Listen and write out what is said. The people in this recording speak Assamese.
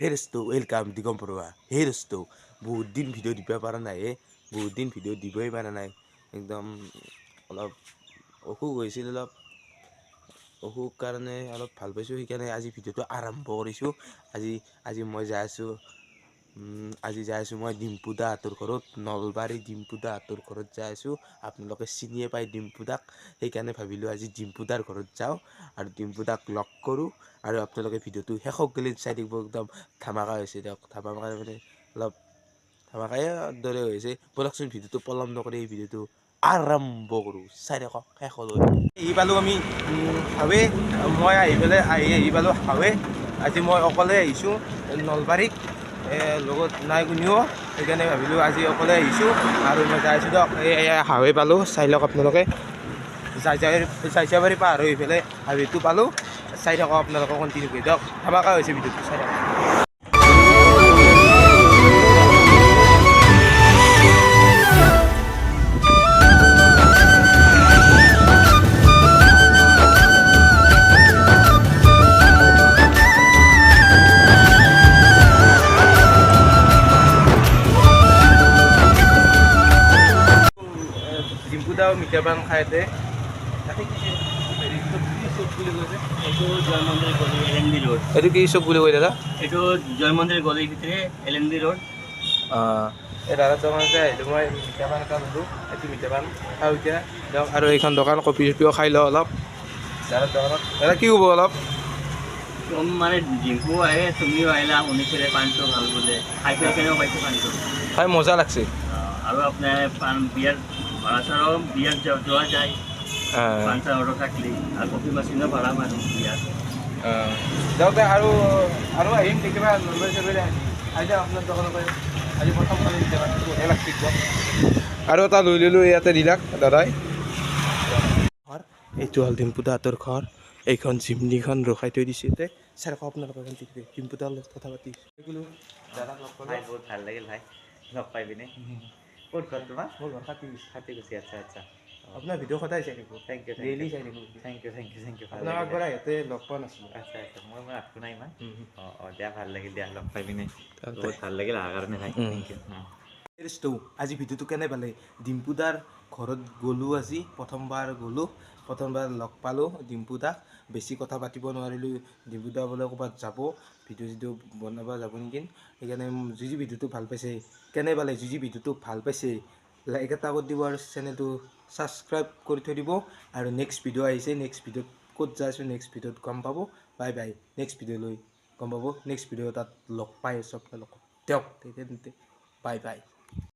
হেৰস্তু ৱেলকাম দিগম বৰুৱা হেৰস্তু বহুত দিন ভিডিঅ' দিব পৰা নাই হে বহুত দিন ভিডিঅ' দিবই পৰা নাই একদম অলপ অসুখ হৈছিল অলপ অসুখ কাৰণে অলপ ভাল পাইছোঁ সেইকাৰণে আজি ভিডিঅ'টো আৰম্ভ কৰিছোঁ আজি আজি মই যাই আছোঁ আজি যাই আছোঁ মই ডিম্পু দাহঁতৰ ঘৰত নলবাৰী ডিম্পু দাহঁতৰ ঘৰত যাই আছোঁ আপোনালোকে চিনিয়ে পায় ডিম্পু দাক সেইকাৰণে ভাবিলোঁ আজি ডিম্পু দাৰ ঘৰত যাওঁ আৰু ডিম্পু দাক লগ কৰোঁ আৰু আপোনালোকে ভিডিঅ'টো শেষক গেলি চাই থাকিব একদম ধামাকা হৈছে দিয়ক ধামাকা মানে অলপ ধামাকাই দৰে হৈছে। ব'লকচোন ভিডিঅ'টো পলম নকৰি এই ভিডিঅ'টো আৰম্ভ কৰোঁ। চাই থাকক শেষলৈ আহি পালোঁ আমি হাৱে মই আহি পেলাই আহি আহি পালোঁ হাৱে। আজি মই অকলে আহিছোঁ নলবাৰীত। লগত নাই কোনেও। সেইকাৰণে ভাবিলোঁ আজি অকলে আহিছোঁ আৰু মই যাই আছোঁ দিয়ক। এই হাৱে পালোঁ চাই লওক আপোনালোকে। চাইচাবাৰী চাইচাবাৰী পাৰ হৈ পেলাই হাৱেটো পালোঁ। চাই থাকক আপোনালোকে কণ্টিনিউ কৰি দিয়ক। ধামাকা হৈছে ভিডিঅ'টো চাই থাকক। ডিম্পু দাও মিঠা পান খাই আছে তাতে কি হেৰি কি বুলি কৈছে এইটো জয় মন্দিৰ গলি এল এন ৰোড। এইটো কি চুপ বুলি কৈ দাদা? এইটো জয় মন্দিৰ গলিৰ ভিতৰে এল এন বি ৰোড এই দাদা দোকানতে আহিলোঁ মই মিঠা পান এটা ল'লোঁ এইটো মিঠা পান খাওঁ এতিয়া। দিয়ক আৰু এইখন দোকান কফি চফিও খাই লওঁ অলপ। দোকানত দাদা কি হ'ব অলপ? মানে ডিম্পু আহে তুমিও আহিলা শুনিছিলে পানীটো ভালো বোলে। খাই খাই কেনেও পাইছোঁ পানীটো? খাই মজা লাগছে। আৰু আপোনাৰ বিয়াত ভাড়া চাড়াও বিয়াত যা- যোৱা যায়। পাণ চাড় অৰ্ডাৰ থাকিলে। আৰু কফি মেচিনো ভাড়া মানুহ বিয়াত। যাওঁতে আৰু আৰু আহিম দেখিবা নলবাৰী চলবাৰী আহি আহি যাওঁ আপোনাৰ দোকানৰ পৰা আজি প্ৰথম খালি মিঠা পান বঢ়িয়া লাগছে একদম আৰু এটা লৈ ল'লোঁ ইয়াতে দিলাক দাদাই। ঘৰ এইটো হ'ল ডিম্পুদা হাতৰ ঘৰ। এইখন জিমনিখন ৰখাই থৈ দিছে ইয়াতে। চাই ৰাখক আপোনালোকে ডিম্পুদাৰ লগত কথা পাতি বোলো দাদাক লগ পালোঁ। বহুত ভাল লাগিল ভাই। লগ পাই পিনে। ক'ত ঘৰ তোমাৰ মোৰ ঘৰ কাটি গৈছে খাটি গুচি আচ্ছা আচ্ছা আপোনাৰ ভিডিঅ' সদায় চাই থাকোঁ থেংক ইউ ডেইলি চাই থাকোঁ thank you thank you thank you আপোনাক আগৰ ইয়াতে লগ পোৱা নাছিলোঁ আচ্ছা আচ্ছা মই মই আঠটো নাই ইমান অঁ অঁ দিয়া ভাল লাগিল দিয়া লগ পাই পিনে। বহুত ভাল লাগিল অহাৰ কাৰণে ভাই। থেংক ইউ আজি ভিডিঅ'টো কেনে পালে ডিম্পুদাৰ ঘৰত গ'লোঁ আজি প্ৰথমবাৰ গ'লোঁ প্ৰথমবাৰ লগ পালোঁ ডিম্পুদাক বেছি কথা পাতিব নোৱাৰিলোঁ ডিম্পুদা বোলে ক'ৰবাত যাব ভিডিঅ' চিডিঅ' বনাব যাব নেকি? সেইকাৰণে যি যি ভিডিঅ'টো ভাল পাইছে। কেনে পালে যি যি ভিডিঅ'টো ভাল পাইছে? লাইক এটা কৰি দিব আৰু চেনেলটো ছাবস্ক্ৰাইব কৰি থৈ দিব। আৰু নেক্সট ভিডিঅ' আহিছে নেক্সট ভিডিঅ'ত ক'ত যাই আছোঁ নেক্সট ভিডিঅ'ত গম পাব। বাই বাই নেক্সট ভিডিঅ'লৈ গম পাব। নেক্সট ভিডিঅ' তাত লগ পাই আছোঁ আপোনালোকক। দিয়ক বাই বাই